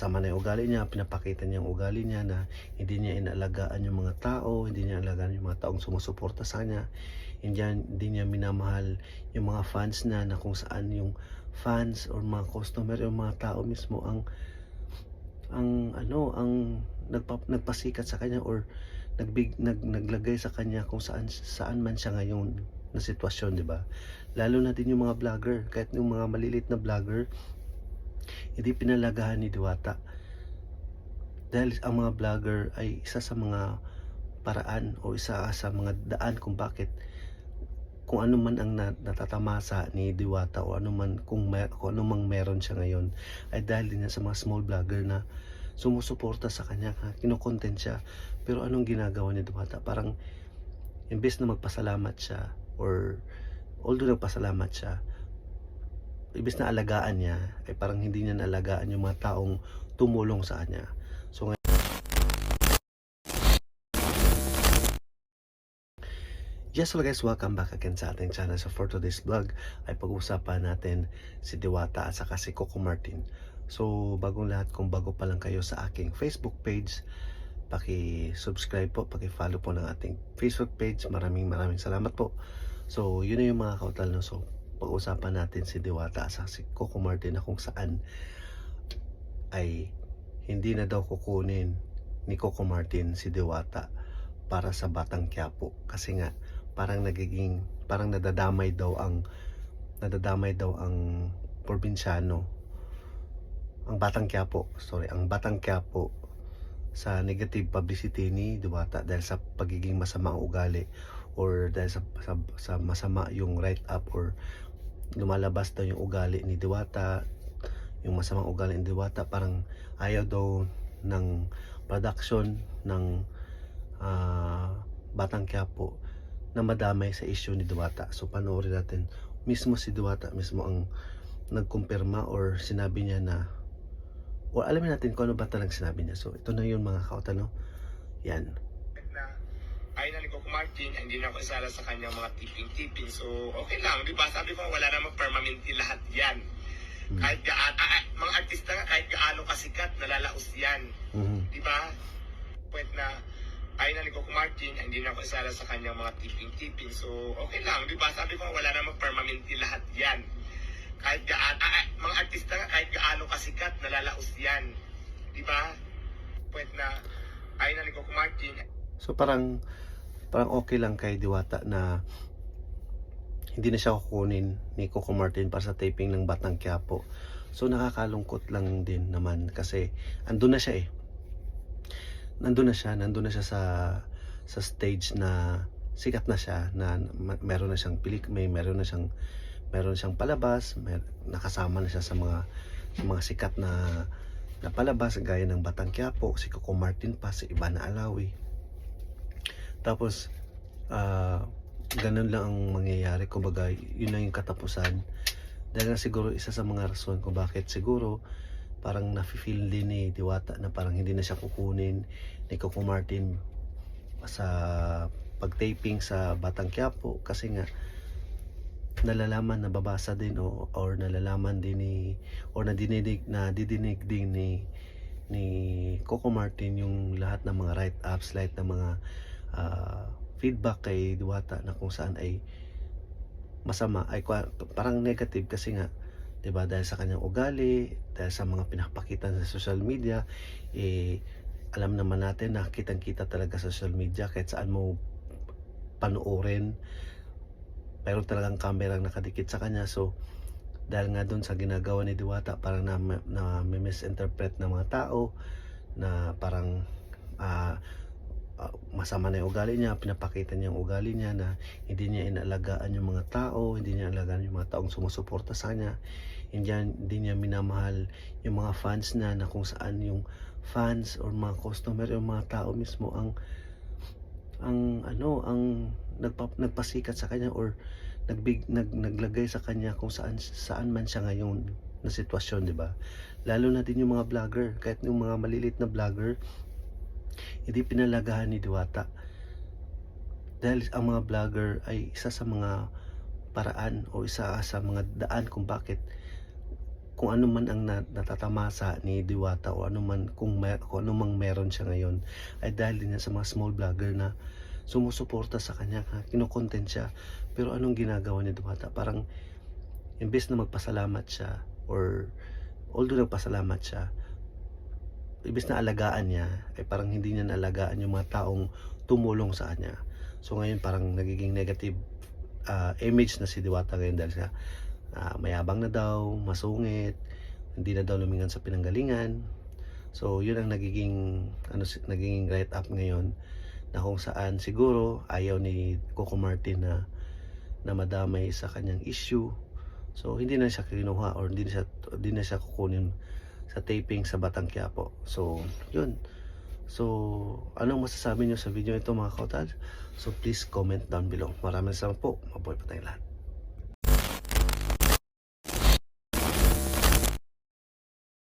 Sama na yung ugali niya, pinapakita niya yung ugali niya na hindi niya inaalagaan yung mga tao, hindi niya inaalagaan yung mga taong sumusuporta sa kanya, hindi hindi niya minamahal yung mga fans na na kung saan yung fans or mga customer yung mga tao mismo ang ang ano ang nagpa, nagpasikat sa kanya or nagbig nag, naglagay sa kanya kung saan saan man siya ngayon na sitwasyon, di ba? Lalo na din yung mga vlogger, kahit yung mga malilit na vlogger, hindi pinalagahan ni Diwata. Dahil ang mga vlogger ay isa sa mga paraan o isa sa mga daan kung bakit kung ano man ang na- natatamasa ni Diwata o ano man kung, mer- kung ano mang meron siya ngayon ay dahil din sa mga small vlogger na sumusuporta sa kanya, ha, kinukontent siya. Pero anong ginagawa ni Diwata? Parang imbes na magpasalamat siya or although nagpasalamat siya, ibis na alagaan niya, ay parang hindi niya naalagaan yung mga taong tumulong sa kanya. So ngayon, Yes, so guys, welcome back again sa ating channel. So for today's vlog ay pag-uusapan natin si Diwata at saka si Coco Martin. So bagong lahat, kung bago pa lang kayo sa aking Facebook page, paki-subscribe po, paki-follow po ng ating Facebook page. Maraming maraming salamat po. So yun na yung mga kautal no. So pag-usapan natin si Diwata at saka si Coco Martin na kung saan ay hindi na daw kukunin ni Coco Martin si Diwata para sa Batang Quiapo. Kasi nga parang nagiging parang nadadamay daw ang nadadamay daw ang probinsyano ang Batang Quiapo sorry ang Batang Quiapo sa negative publicity ni Diwata dahil sa pagiging masama ang ugali or dahil sa, sa, sa masama yung write up or lumalabas daw yung ugali ni Diwata yung masamang ugali ni Diwata parang ayaw daw ng production ng ah, Batang Quiapo na madamay sa issue ni Diwata. So panoorin natin mismo si Diwata mismo ang nagkumpirma or sinabi niya na or alamin natin kung ano ba talagang sinabi niya. So ito na yun mga kautan, no? Yan. Martin, hindi na ako isala sa kanyang mga tipping-tipping. So, okay lang, di ba? Sabi ko, wala namang permanente lahat yan. Mm. Kahit gaan, ah, ah, mga artista nga, kahit gaano kasikat, nalalaos yan. Mhm. Di ba? Pwede na, ay na ni Coco Martin, hindi na ako isala sa kanyang mga tipping-tipping. So, okay lang, di ba? Sabi ko, wala namang permanente lahat yan. Kahit gaan, ah, ah, mga artista nga, kahit gaano kasikat, nalalaos yan. Di ba? Pwede na, ay na ni Coco Martin, So parang parang okay lang kay Diwata na hindi na siya kukunin ni Coco Martin para sa taping ng Batang Quiapo. So nakakalungkot lang din naman kasi andun na siya eh. Nandun na siya, nandun na siya sa sa stage na sikat na siya na meron na siyang pelik, may meron na siyang meron siyang palabas, mer, nakasama na siya sa mga sa mga sikat na na palabas gaya ng Batang Quiapo, si Coco Martin pa, si Ivana Alawi. Tapos, ah, ganun lang ang mangyayari. Kumbaga, yun lang yung katapusan. Dahil siguro isa sa mga rason kung bakit siguro parang nafe-feel din ni Diwata na parang hindi na siya kukunin ni Coco Martin sa pag-taping sa Batang Quiapo kasi nga nalalaman nababasa din o or nalalaman din ni or nadidinig na didinig din ni ni Coco Martin yung lahat ng mga write ups lahat ng mga ah, feedback kay Diwata na kung saan ay masama ay parang negative kasi nga 'di ba dahil sa kanyang ugali dahil sa mga pinapakita sa social media eh alam naman natin na kitang-kita talaga sa social media kahit saan mo panoorin pero talagang camera ang nakadikit sa kanya. So dahil nga doon sa ginagawa ni Diwata parang na, na misinterpret ng mga tao na parang ah, masama na yung ugali niya pinapakita niya yung ugali niya na hindi niya inaalagaan yung mga tao hindi niya inaalagaan yung mga taong sumusuporta sa kanya hindi hindi niya minamahal yung mga fans na na kung saan yung fans or mga customer yung mga tao mismo ang ang ano ang nagpa, nagpasikat sa kanya or nagbig nag, naglagay sa kanya kung saan saan man siya ngayon na sitwasyon, di ba? Lalo na din yung mga vlogger, kahit yung mga malilit na vlogger, hindi pinalagahan ni Diwata. Dahil ang mga vlogger ay isa sa mga paraan o isa sa mga daan kung bakit kung ano man ang na- natatamasa ni Diwata o ano man kung, may, kung ano mang meron siya ngayon ay dahil din sa mga small vlogger na sumusuporta sa kanya, ha, kinukontent siya. Pero anong ginagawa ni Diwata? Parang imbes na magpasalamat siya or although nagpasalamat siya, imbes na alagaan niya, ay parang hindi niya naalagaan yung mga taong tumulong sa kanya. So ngayon parang nagiging negative ah, image na si Diwata ngayon dahil sa ah, mayabang na daw, masungit, hindi na daw lumingan sa pinanggalingan. So yun ang nagiging ano nagiging right up ngayon na kung saan siguro ayaw ni Coco Martin na na madamay sa kanyang issue. So hindi na siya kinuha or hindi na siya hindi na siya kukunin sa taping sa Batang Quiapo. So yun. So anong masasabi niyo sa video ito mga kautal? So please comment down below. Maraming salamat po. Mabuhay pa tayong lahat.